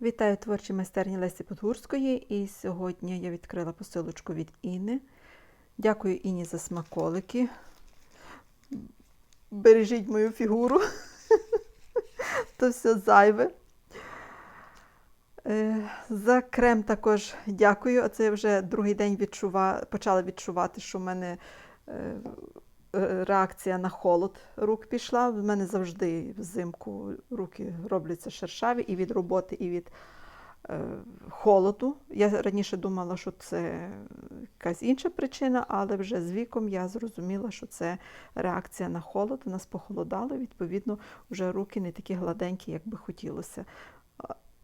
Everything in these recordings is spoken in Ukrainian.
Вітаю творчі майстерні Лесі Подгурської. І сьогодні я відкрила посилочку від Інни. Дякую Інні за смаколики. Бережіть мою фігуру. То все зайве. Е, За крем також дякую. Оце я вже другий день відчува... почала відчувати, що в мене е, реакція на холод рук пішла. В мене завжди взимку руки робляться шершаві і від роботи, і від е, холоду. Я раніше думала, що це якась інша причина, але вже з віком я зрозуміла, що це реакція на холод. У нас похолодало, відповідно, вже руки не такі гладенькі, як би хотілося.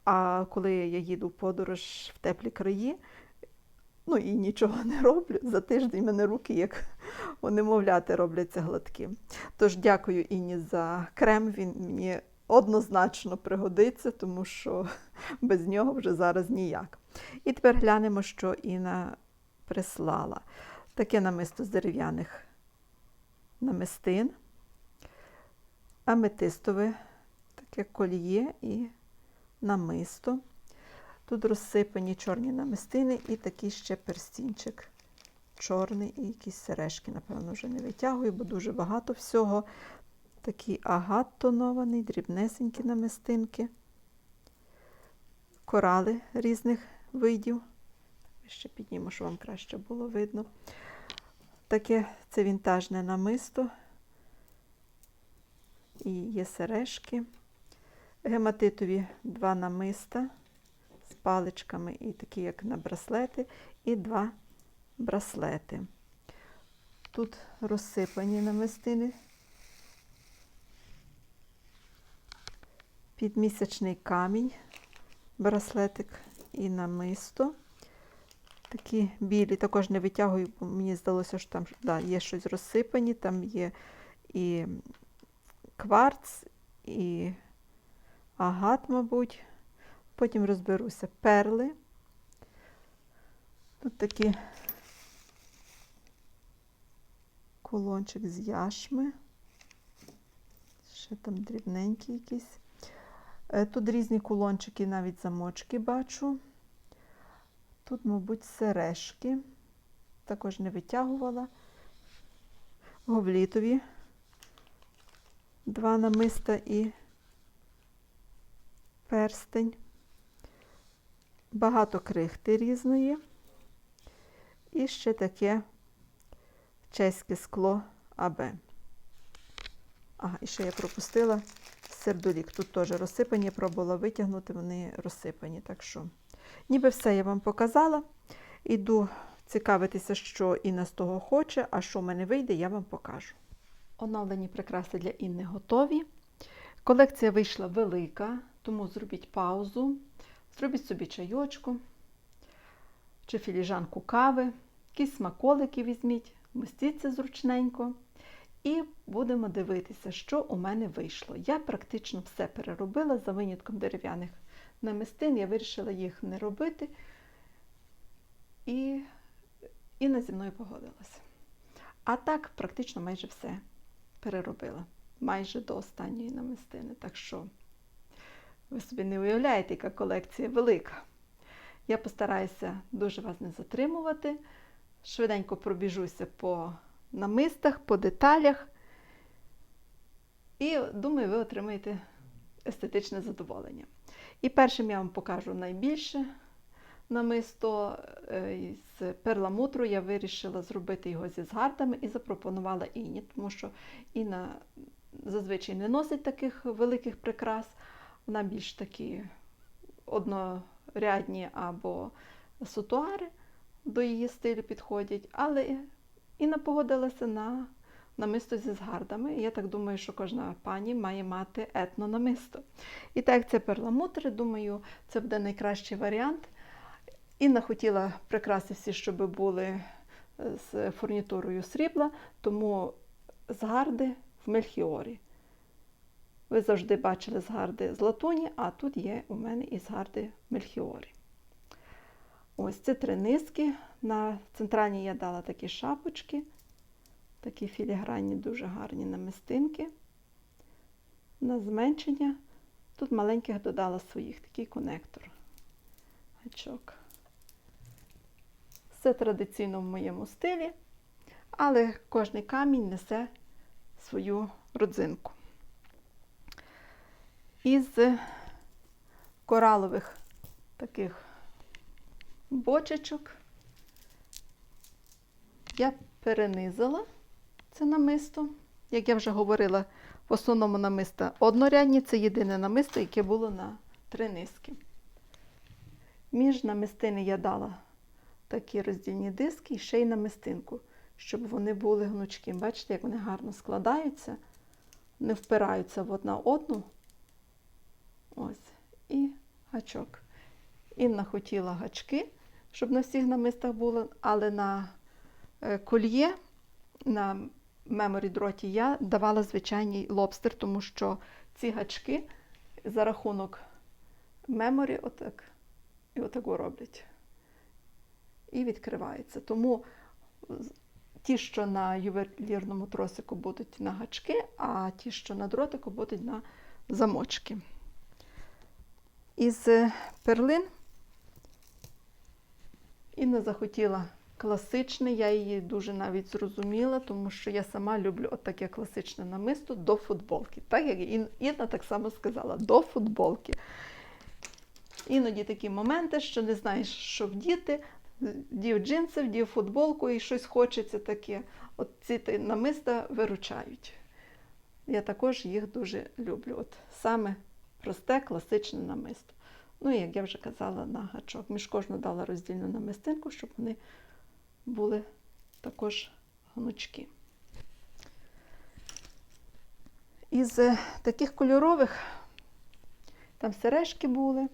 А коли я їду в подорож в теплі краї, ну і нічого не роблю, за тиждень мене руки, як у немовляти, робляться гладкі. Тож дякую Інні за крем. Він мені однозначно пригодиться, тому що без нього вже зараз ніяк. І тепер глянемо, що Інна прислала. Таке намисто з дерев'яних намистин, аметистове, таке коліє і намисто. Тут розсипані чорні намистини і такий ще перстінчик чорний і якісь сережки, напевно, вже не витягую, бо дуже багато всього. Такий агат тонований, дрібнесенькі намистинки, корали різних видів. Ще підніму, щоб вам краще було видно. Таке це вінтажне намисто. І є сережки. Гематитові два намиста з паличками, і такі, як на браслети, і два браслети. Тут розсипані намистини. Підмісячний камінь, браслетик і намисто. Такі білі, також не витягую, бо мені здалося, що там да, є щось розсипані, там є і кварц, і агат, мабуть. Потім розберуся перли. Тут такі колончик з яшми. Ще там дрібненькі якісь. Е, Тут різні кулончики, навіть замочки бачу. Тут, мабуть, сережки. Також не витягувала. Говлітові. Два намиста і перстень. Багато крихти різної. І ще таке чеське скло АБ. Ага, і ще я пропустила сердолік. Тут теж розсипані, пробувала витягнути, вони розсипані. Так що, ніби все я вам показала. Іду цікавитися, що Інна з того хоче, а що в мене вийде, я вам покажу. Оновлені прикраси для Інни готові. Колекція вийшла велика, тому зробіть паузу, зробіть собі чайочку чи філіжанку кави, якісь смаколики візьміть, мистіться зручненько. І будемо дивитися, що у мене вийшло. Я практично все переробила за винятком дерев'яних намистин. Я вирішила їх не робити. І Інна зі мною погодилася. А так, практично майже все переробила. Майже до останньої намистини. Так що ви собі не уявляєте, яка колекція велика. Я постараюся дуже вас не затримувати. Швиденько пробіжуся по намистах, по деталях. І думаю, ви отримаєте естетичне задоволення. І першим я вам покажу найбільше намисто е, з перламутру. Я вирішила зробити його зі згардами і запропонувала Інні, тому що Інна зазвичай не носить таких великих прикрас. Вона більш такі однорядні або сутуари до її стилю підходять, але Інна погодилася на намисто зі згардами. Я так думаю, що кожна пані має мати етнонамисто. І так як це перламутри, думаю, це буде найкращий варіант. Інна хотіла прикраси всі, щоб були з фурнітурою срібла, тому згарди в мельхіорі. Ви завжди бачили згарди з латуні, а тут є у мене і згарди в мельхіорі. Ось це три низки. На центральній я дала такі шапочки, такі філігранні, дуже гарні намистинки. На зменшення Тут маленьких додала своїх, такий конектор. Гачок. Все традиційно в моєму стилі, але кожний камінь несе свою родзинку. Із коралових таких бочечок я перенизала це намисто. Як я вже говорила, в основному намиста однорядні, це єдине намисто, яке було на три низки. Між намистини я дала такі роздільні диски і ще й намистинку, щоб вони були гнучкі. Бачите, як вони гарно складаються, не впираються в одна одну. Ось. І гачок. Інна хотіла гачки, щоб на всіх намистах було, але на е, кольє, на меморі дроті я давала звичайний лобстер, тому що ці гачки за рахунок меморі отак і отако роблять. І відкриваються. Тому ті, що на ювелірному тросику будуть на гачки, а ті, що на дротику, будуть на замочки. Із е, перлин Інна захотіла класичне, я її дуже навіть зрозуміла, тому що я сама люблю от таке класичне намисто до футболки. Так як Інна так само сказала, до футболки. Іноді такі моменти, що не знаєш, що вдіти, вдів джинси, вдів футболку і щось хочеться таке. От ці намиста виручають. Я також їх дуже люблю. От саме просте, класичне намисто. Ну, і як я вже казала, на гачок. Між кожну дала роздільну намистинку, щоб вони були також гнучкі. Із е, таких кольорових там сережки були,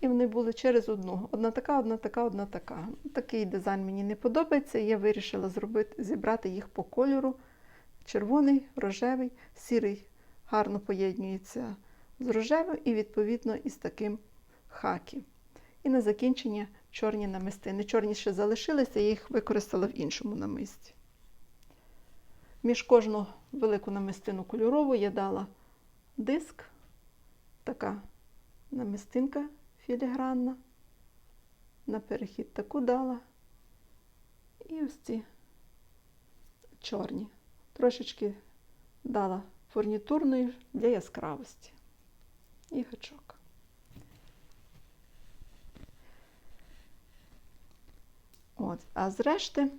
і вони були через одну. Одна така, одна така, одна така. Такий дизайн мені не подобається, і я вирішила зробити, зібрати їх по кольору. Червоний, рожевий, сірий гарно поєднується з рожевим і, відповідно, із таким хакі. І на закінчення чорні намистини. Чорні ще залишилися, я їх використала в іншому намисті. Між кожну велику намистину кольорову я дала диск, така намистинка філігранна. На перехід таку дала. І ось ці чорні. Трошечки дала фурнітурної для яскравості. І гачок. От. А з решти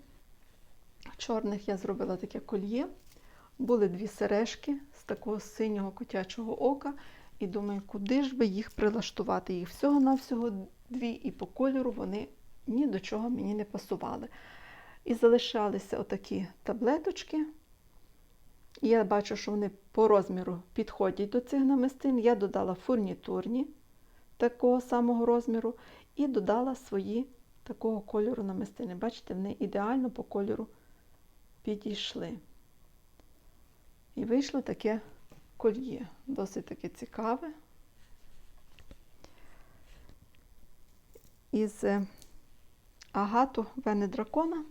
чорних я зробила таке кольє. Були дві сережки з такого синього котячого ока. І думаю, куди ж би їх прилаштувати? Їх всього-навсього дві, і по кольору вони ні до чого мені не пасували. І залишалися отакі таблеточки. І я бачу, що вони по розміру підходять до цих намистин. Я додала фурнітурні такого самого розміру і додала свої такого кольору намистини. Бачите, вони ідеально по кольору підійшли. І вийшло таке кольє. Досить таке цікаве. Із е, агату вени дракона.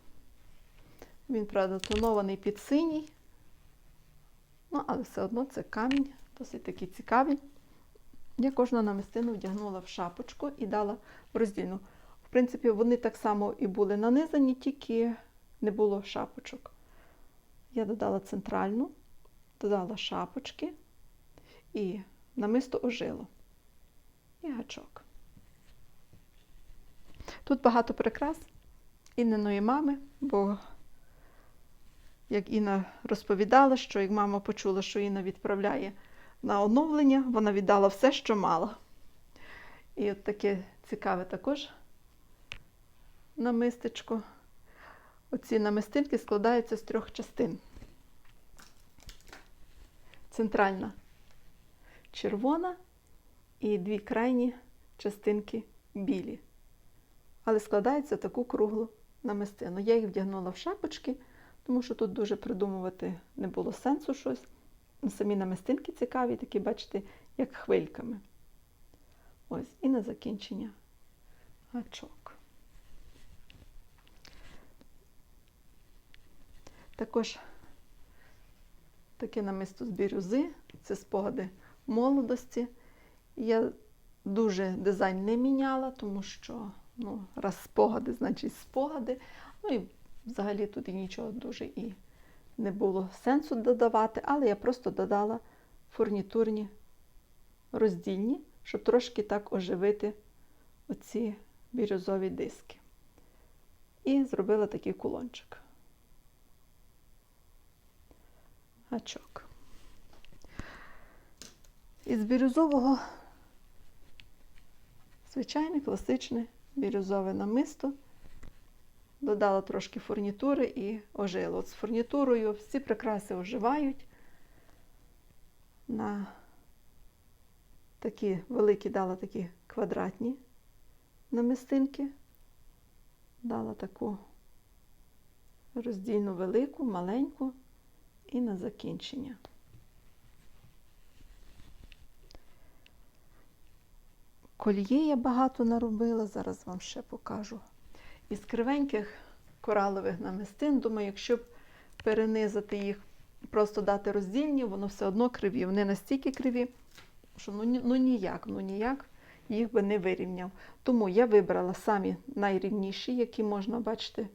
Він, правда, тонований під синій. Ну, але все одно це камінь, досить такий цікавий. Я кожну намистину вдягнула в шапочку і дала в роздільну. В принципі, вони так само і були нанизані, тільки не було шапочок. Я додала центральну, додала шапочки і намисто ожило. І гачок. Тут багато прикрас Інниної мами, бо як Інна розповідала, що як мама почула, що Інна відправляє на оновлення, вона віддала все, що мала. І от таке цікаве також намистечко. Оці намистинки складаються з трьох частин. Центральна червона і дві крайні частинки білі. Але складається таку круглу намистину. Я їх вдягнула в шапочки, тому що тут дуже придумувати не було сенсу щось. Самі намистинки цікаві, такі, бачите, як хвильками. Ось, і на закінчення гачок. Також таке намисто з бірюзи, це спогади молодості. Я дуже дизайн не міняла, тому що ну, раз спогади, значить спогади. Ну і взагалі тут нічого дуже і не було сенсу додавати, але я просто додала фурнітурні роздільні, щоб трошки так оживити оці бірюзові диски. І зробила такий кулончик. Гачок. Із бірюзового звичайне класичне бірюзове намисто. Додала трошки фурнітури і ожила. От з фурнітурою всі прикраси оживають. На такі великі дала такі квадратні намистинки. Дала таку роздільну велику, маленьку і на закінчення. Кольє я багато наробила, зараз вам ще покажу. Із кривеньких коралових намистин, думаю, якщо б перенизати їх, просто дати роздільні, воно все одно криві. Вони настільки криві, що ну, ну ніяк, ну ніяк їх би не вирівняв. Тому я вибрала самі найрівніші, які можна, бачити,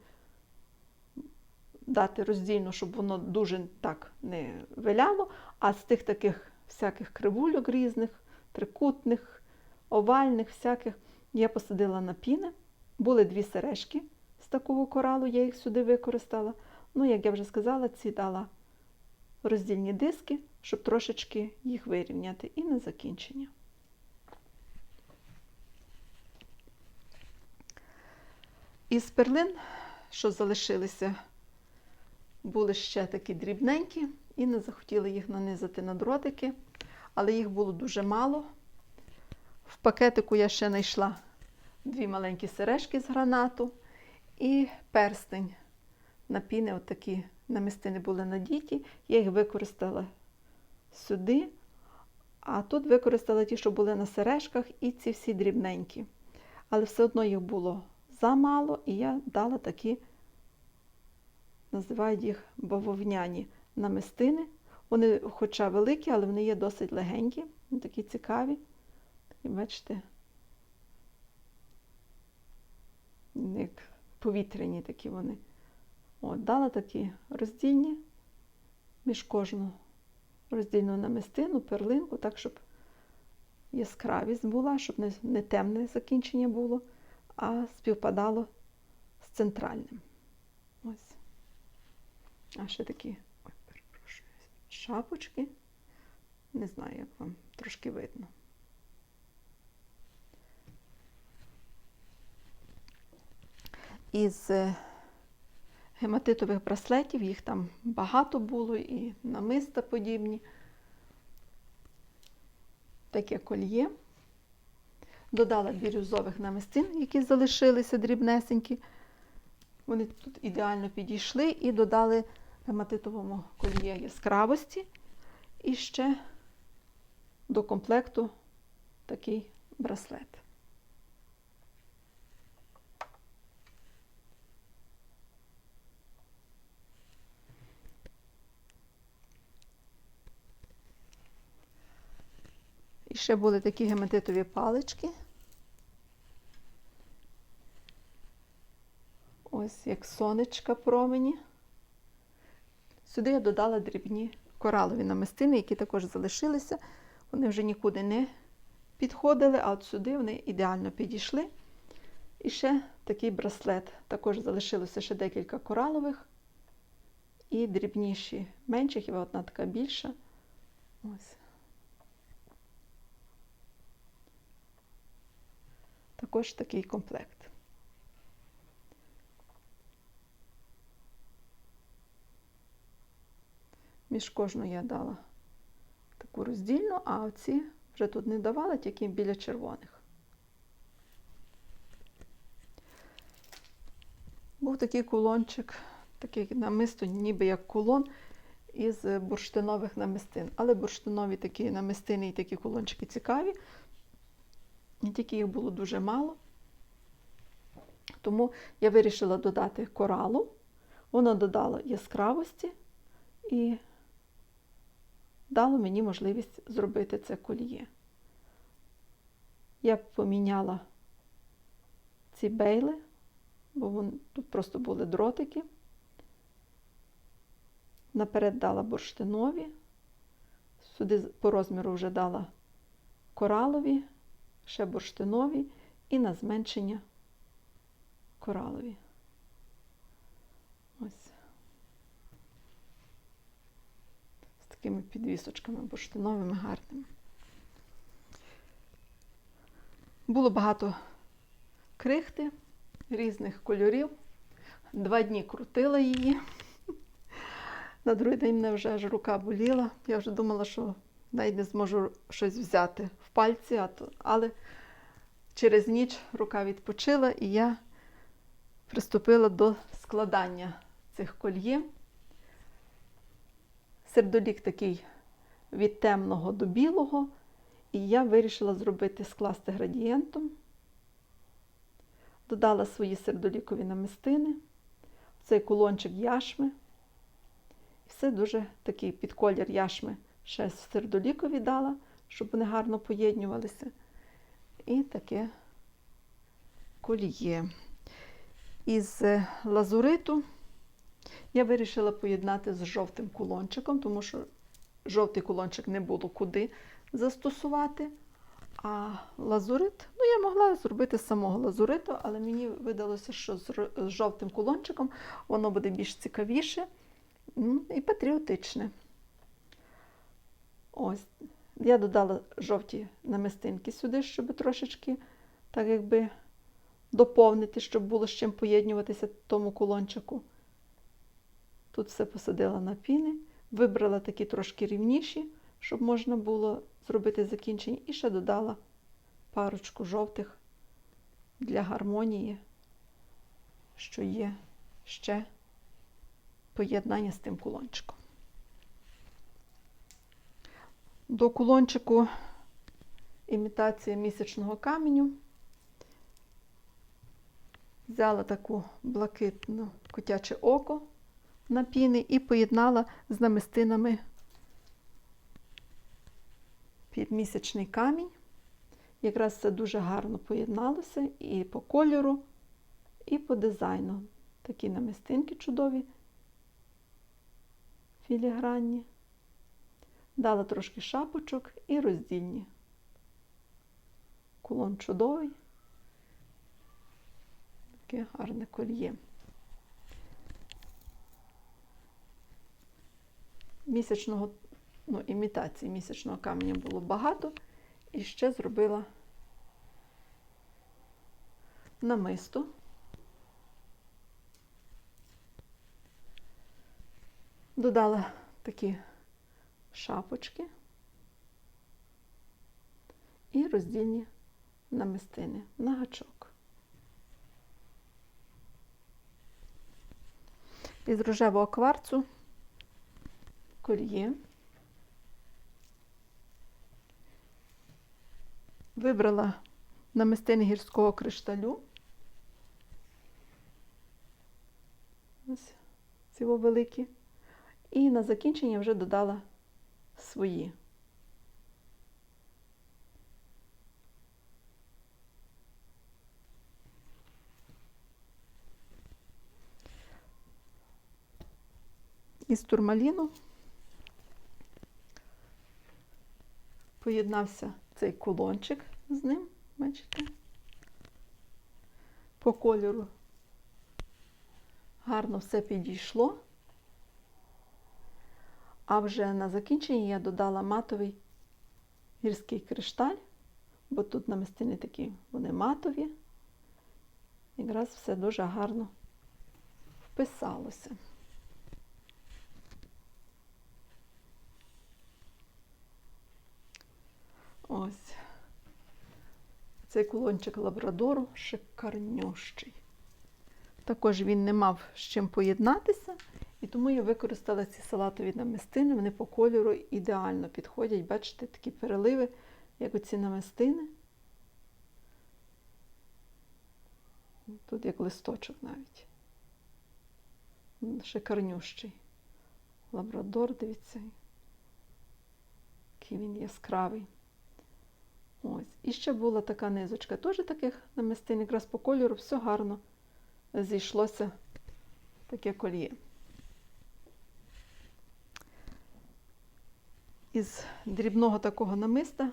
дати роздільно, щоб воно дуже так не виляло. А з тих таких всяких кривульок різних, трикутних, овальних, всяких, я посадила на піни. Були дві сережки з такого коралу, я їх сюди використала. Ну, як я вже сказала, ці дала роздільні диски, щоб трошечки їх вирівняти. І на закінчення. Із перлин, що залишилися, були ще такі дрібненькі, і не захотіли їх нанизати на дротики, але їх було дуже мало. В пакетику я ще знайшла дві маленькі сережки з гранату і перстень на піни, отакі намистини були надіті. Я їх використала сюди, а тут використала ті, що були на сережках, і ці всі дрібненькі. Але все одно їх було замало, і я дала такі, називають їх бавовняні намистини. Вони, хоча великі, але вони є досить легенькі, такі цікаві. І бачите, як повітряні такі вони. От, дала такі роздільні між кожну роздільну намистину, перлинку, так, щоб яскравість була, щоб не, не темне закінчення було, а співпадало з центральним. Ось. А ще такі, ой, перепрошую, шапочки. Не знаю, як вам трошки видно. Із е, гематитових браслетів, їх там багато було, і намиста подібні. Таке кольє. Додала бірюзових намистин, які залишилися дрібнесенькі. Вони тут ідеально підійшли і додали гематитовому кольє яскравості. І ще до комплекту такий браслет. І ще були такі гематитові палички. Ось як сонечка промені. Сюди я додала дрібні коралові намистини, які також залишилися. Вони вже нікуди не підходили, а от сюди вони ідеально підійшли. І ще такий браслет. Також залишилося ще декілька коралових і дрібніші, менші, хіба одна така більша. Ось. Також такий комплект. Між кожну я дала таку роздільну, а оці вже тут не давала, тільки біля червоних. Був такий кулончик, такий намисто, ніби як кулон із бурштинових намистин. Але бурштинові такі намистини і такі кулончики цікаві. І тільки їх було дуже мало. Тому я вирішила додати коралу. Воно додало яскравості і дало мені можливість зробити це коліє. Я поміняла ці бейли, бо вон, тут просто були дротики. Наперед дала бурштинові, сюди по розміру вже дала коралові, ще бурштинові і на зменшення коралові. Ось. З такими підвісочками бурштиновими гарними. Було багато крихти різних кольорів. Два дні крутила її. На другий день мене вже аж рука боліла. Я вже думала, що навіть не зможу щось взяти в пальці, а то- але через ніч рука відпочила і я приступила до складання цих кольє. Сердолік такий від темного до білого, і я вирішила зробити скласти градієнтом. Додала свої сердолікові намистини, цей кулончик яшми. Все дуже такий під колір яшми ще сердолікові дала, щоб вони гарно поєднювалися. І таке коліє. Із е, лазуриту я вирішила поєднати з жовтим кулончиком, тому що жовтий кулончик не було куди застосувати. А лазурит, ну я могла зробити з самого лазуриту, але мені видалося, що з жовтим кулончиком воно буде більш цікавіше ну, і патріотичне. Ось. Я додала жовті намистинки сюди, щоб трошечки так якби доповнити, щоб було з чим поєднюватися тому кулончику. Тут все посадила на піни, вибрала такі трошки рівніші, щоб можна було зробити закінчення, і ще додала парочку жовтих для гармонії, що є ще поєднання з тим кулончиком. До кулончику імітація місячного каменю. Взяла таку блакитну котяче око на піни і поєднала з намистинами під місячний камінь. Якраз це дуже гарно поєдналося і по кольору, і по дизайну. Такі намистинки чудові, філігранні. Дала трошки шапочок і роздільні. Кулон чудовий. Таке гарне кольє. Місячного, ну, імітації місячного каменя було багато. І ще зробила намисто. Додала такі шапочки і роздільні намистини на гачок. Із рожевого кварцу кольє. Вибрала намистини гірського кришталю. Ось ці великі. І на закінчення вже додала свої. Із турмаліну поєднався цей кулончик з ним, бачите? По кольору гарно все підійшло. А вже на закінченні я додала матовий гірський кришталь, бо тут намистини такі, вони матові. Якраз все дуже гарно вписалося. Ось. Цей кулончик лабрадору шикарнющий. Також він не мав з чим поєднатися, і тому я використала ці салатові намистини. Вони по кольору ідеально підходять. Бачите, такі переливи, як оці намистини. Тут як листочок навіть. Шикарнющий. Лабрадор, дивіться, який він яскравий. Ось. І ще була така низочка, теж таких намистин, якраз по кольору, все гарно зійшлося таке коліє. Із дрібного такого намиста,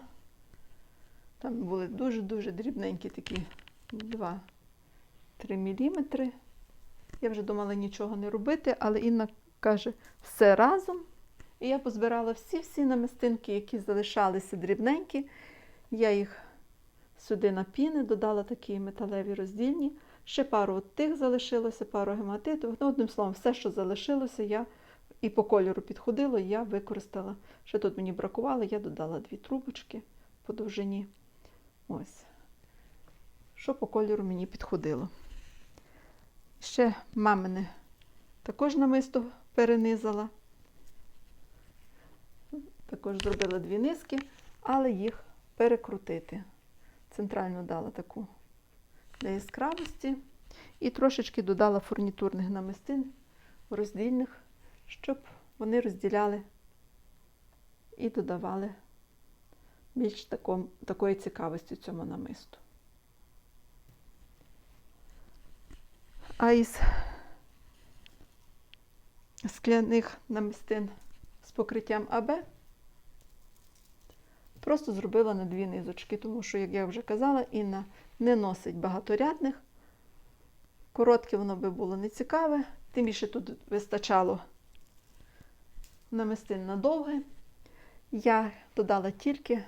там були дуже-дуже дрібненькі такі 2-3 міліметри. Я вже думала нічого не робити, але Інна каже, все разом. І я позбирала всі-всі намистинки, які залишалися дрібненькі. Я їх сюди на піни, додала такі металеві роздільні. Ще пару от тих залишилося, пару гематитових. Ну, одним словом, все, що залишилося, я і по кольору підходило, я використала. Ще тут мені бракувало, я додала дві трубочки по довжині. Ось. Що по кольору мені підходило. Ще мамине також намисто перенизала. Також зробила дві низки, але їх перекрутити. Центрально дала таку для яскравості і трошечки додала фурнітурних намистин роздільних, щоб вони розділяли і додавали більш тако, такої цікавості цьому намисту. А із скляних намистин з покриттям АБ просто зробила на дві низочки, тому що, як я вже казала, Інна не носить багаторядних. Коротке воно би було нецікаве, тим більше тут вистачало намистин на довге. Я додала тільки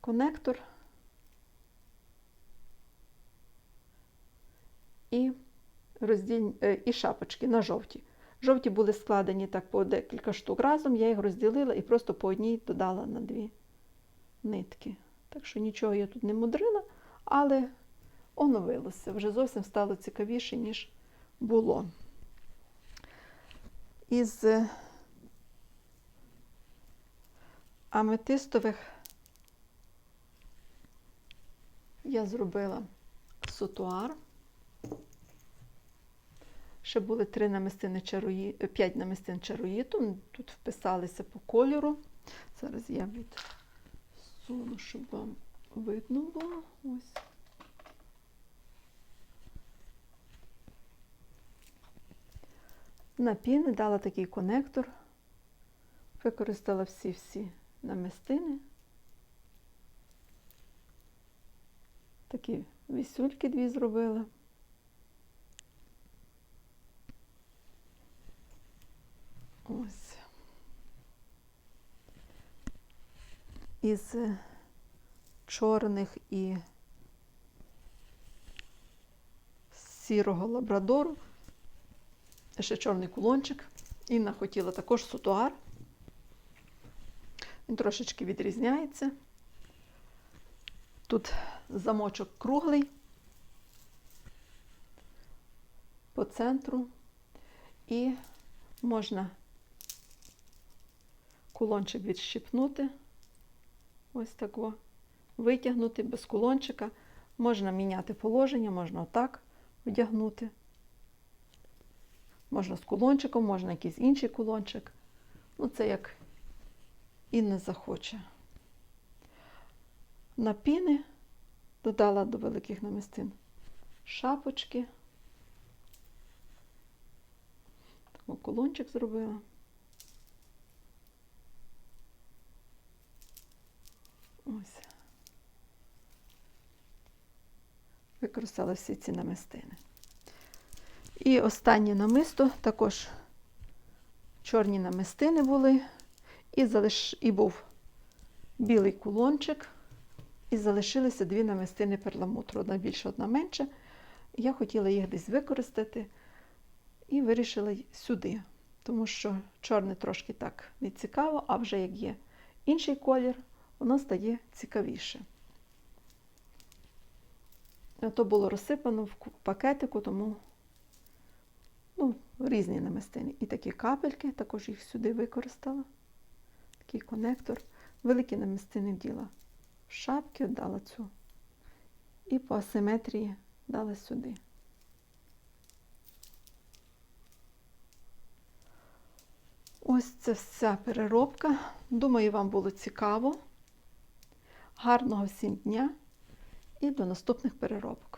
конектор і, розділь... е, і шапочки на жовті. Жовті були складені так по декілька штук разом, я їх розділила і просто по одній додала на дві нитки. Так що нічого я тут не мудрила, але оновилося. Вже зовсім стало цікавіше, ніж було. Із е, аметистових я зробила сутуар. Ще були три намистини чаруї, п'ять намистин чаруїту. Тут вписалися по кольору. Зараз я відсуну, щоб вам видно було. Ось. На піни дала такий конектор. Використала всі-всі намистини. Такі вісюльки дві зробила. Ось. Із чорних і сірого лабрадору. Ще чорний кулончик. Інна хотіла також сутуар. Він трошечки відрізняється. Тут замочок круглий по центру і можна кулончик відщипнути, ось так о, витягнути без кулончика. Можна міняти положення, можна отак одягнути. Можна з кулончиком, можна якийсь інший кулончик. Ну, це як і не захоче. На піни додала до великих намистин шапочки. Такий кулончик зробила. Ось. Використала всі ці намистини. І останнє намисто також чорні намистини були, і, залиш... і був білий кулончик, і залишилися дві намистини перламутру, одна більша, одна менша. Я хотіла їх десь використати і вирішила сюди, тому що чорне трошки так не цікаво, а вже як є інший колір, воно стає цікавіше. То було розсипано в пакетику, тому ну, різні намистини. І такі капельки, також їх сюди використала. Такий конектор. Великі намистини вділа шапки, дала цю. І по асиметрії дала сюди. Ось це вся переробка. Думаю, вам було цікаво. Гарного всім дня і до наступних переробок.